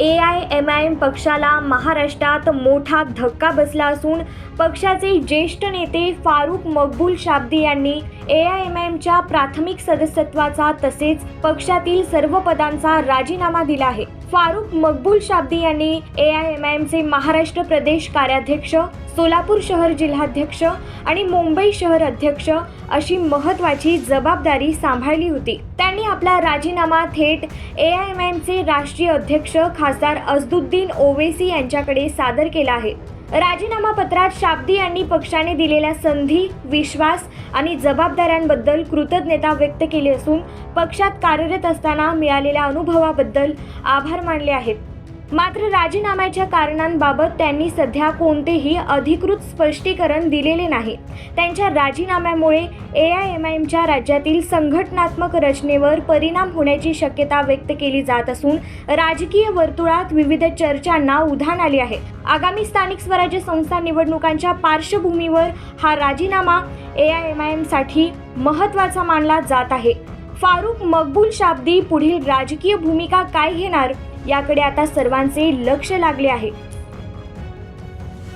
A I M I M पक्षाला महाराष्ट्रात मोठा धक्का बसला असून पक्षाचे ज्येष्ठ नेते फारुख मकबूल शाब्दी यांनी ए आय एम आय एमच्या प्राथमिक सदस्यत्वाचा तसेच पक्षातील सर्व पदांचा राजीनामा दिला आहे. फारुख मकबूल शाब्दी यांनी ए आय एम आय एमचे महाराष्ट्र प्रदेश कार्याध्यक्ष सोलापूर शहर जिल्हाध्यक्ष आणि मुंबई शहर अध्यक्ष अशी महत्वाची जबाबदारी सांभाळली होती. त्यांनी आपला राजीनामा थेट ए आय एम एमचे राष्ट्रीय अध्यक्ष खासदार अजदुद्दीन ओवेसी यांच्याकडे सादर केला आहे. राजीनामा पत्रात शाब्दी यांनी पक्षाने दिलेल्या संधी विश्वास आणि जबाबदाऱ्यांबद्दल कृतज्ञता व्यक्त केली असून पक्षात कार्यरत असताना मिळालेल्या अनुभवाबद्दल आभार मानले आहेत. मात्र राजीनाम्याच्या कारणांबाबत त्यांनी सध्या कोणतेही अधिकृत स्पष्टीकरण दिलेले नाही. त्यांच्या राजीनाम्यामुळे ए आय एम आय एमच्या राज्यातील संघटनात्मक रचनेवर परिणाम होण्याची शक्यता व्यक्त केली जात असून राजकीय वर्तुळात विविध चर्चांना उधाण आली आहे. आगामी स्थानिक स्वराज्य संस्था निवडणुकांच्या पार्श्वभूमीवर हा राजीनामा ए आय एम आय एमसाठी महत्त्वाचा मानला जात आहे. फारुख मकबूल शाब्दी पुढील राजकीय भूमिका काय घेणार? याकडे आता सर्वांचे लक्ष लागले आहे.